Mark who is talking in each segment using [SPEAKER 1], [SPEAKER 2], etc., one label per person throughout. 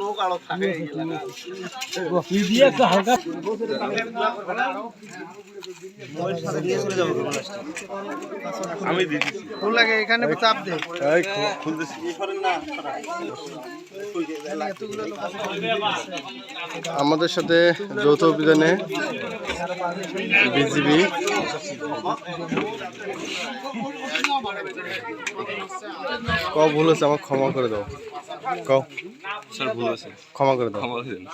[SPEAKER 1] লোক আরও থাকে। আমি
[SPEAKER 2] ফুল লাগে এখানে চাপ দে।
[SPEAKER 1] খুলতেছি।
[SPEAKER 3] আমাদের সাথে যৌথ অভিযানে বিজিবি। ক ভুল হয়েছে আমাকে ক্ষমা করে দাও। ক
[SPEAKER 1] স্যার ভুল আছে
[SPEAKER 3] ক্ষমা করে দাও।
[SPEAKER 1] ক্ষমা করে দিন।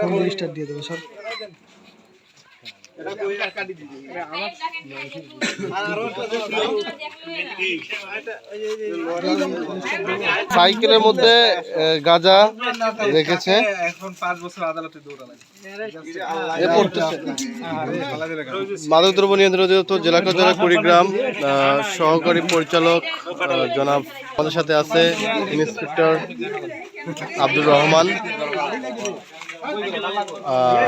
[SPEAKER 2] ফোন দিয়ে দেবো সব
[SPEAKER 3] সাইকেলের মধ্যে গাজা রেখেছে।
[SPEAKER 2] এখন পাঁচ বছর আদালতে দৌড়া লাগে
[SPEAKER 3] এ পড়তেছে। মাদক দ্রব্য নিয়ন্ত্রণ অধিদপ্তর জেলা কার্যালয় কুড়িগ্রাম আহ, সহকারী পরিচালক জনাব আমাদের সাথে আছে ইন্সপেক্টর আব্দুর রহমান। আহ,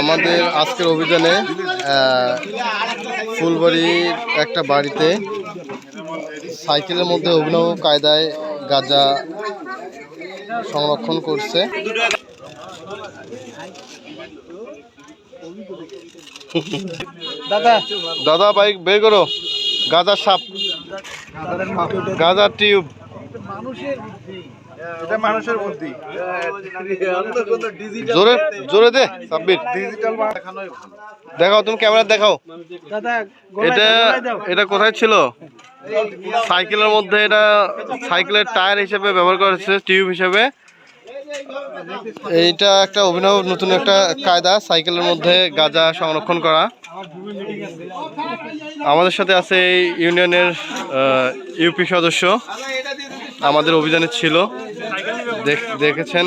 [SPEAKER 3] আমাদের আজকের অভিযানে ফুলবাড়ির একটা বাড়িতে সাইকেলের মধ্যে অভিনব কায়দায় গাঁজা সংরক্ষণ করছে।
[SPEAKER 2] দাদা।
[SPEAKER 3] দাদা বাইক বের করো। গাঁজার সাপ। গাঁজার টিউব।
[SPEAKER 2] এটা মানুষের বুদ্ধি।
[SPEAKER 3] জোরে জোরে দে সাব্বির।
[SPEAKER 2] ডিজিটাল
[SPEAKER 3] দেখাও তুমি ক্যামেরা দেখাও। এটা এটা কোথায় ছিল? সাইকেলের মধ্যে এটা সাইকেলের টায়ার হিসেবে ব্যবহার করা হচ্ছে টিউব হিসেবে। এইটা একটা অভিনব নতুন একটা কায়দা সাইকেলের মধ্যে গাঁজা সংরক্ষণ করা। আমাদের সাথে আছে এই ইউনিয়নের ইউপি সদস্য। আমাদের অভিযানে ছিল। দেখ- দেখেছেন?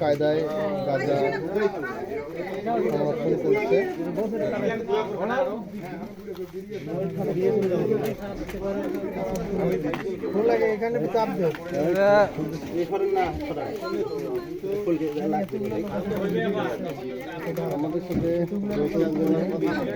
[SPEAKER 3] কায়দায় গাঁজা সংরক্ষণ করছে আমাদের সাথে যৌথ অভিযানে